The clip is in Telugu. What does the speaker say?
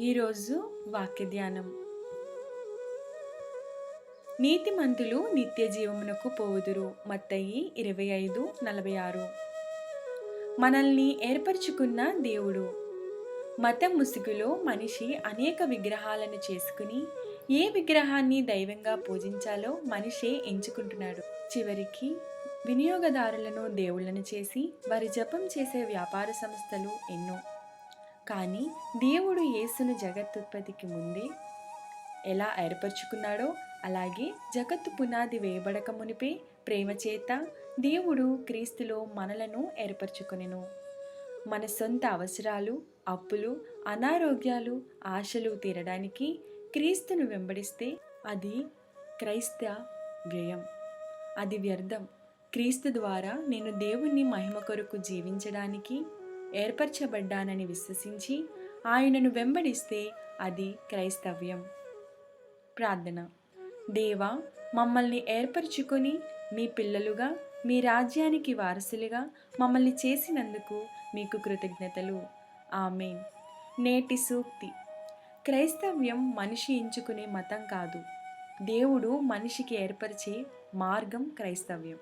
ఈరోజు వాక్య ధ్యానం. నీతిమంతులు నిత్య జీవమునకు పోవుదురు. మత్తయి ఇరవై ఐదు నలభై ఆరు. మనల్ని ఏర్పరచుకున్న దేవుడు. మతం ముసుగులో మనిషి అనేక విగ్రహాలను చేసుకుని ఏ విగ్రహాన్ని దైవంగా పూజించాలో మనిషే ఎంచుకుంటున్నాడు. చివరికి వినియోగదారులను దేవుళ్ళను చేసి వారి జపం చేసే వ్యాపార సంస్థలు ఎన్నో. కానీ దేవుడు యేసును జగత్తుత్పత్తికి ముందే ఎలా ఏర్పరచుకున్నాడో అలాగే జగత్తు పునాది వేయబడక మునిపే ప్రేమ చేత దేవుడు క్రీస్తులో మనలను ఏర్పరచుకొనెను. మన సొంత అవసరాలు అప్పులు అనారోగ్యాలు ఆశలు తీరడానికి క్రీస్తును వెంబడిస్తే అది క్రైస్త వ్యయం. అది వ్యర్థం. క్రీస్తు ద్వారా నేను దేవుణ్ణి మహిమ కొరకు జీవించడానికి ఏర్పరచబడ్డానని విశ్వసించి ఆయనను వెంబడిస్తే అది క్రైస్తవ్యం. ప్రార్థన. దేవా మమ్మల్ని ఏర్పరచుకొని మీ పిల్లలుగా మీ రాజ్యానికి వారసులుగా మమ్మల్ని చేసినందుకు మీకు కృతజ్ఞతలు. ఆమె నేటి సూక్తి. క్రైస్తవ్యం మనిషి ఎంచుకునే మతం కాదు. దేవుడు మనిషికి ఏర్పరిచే మార్గం క్రైస్తవ్యం.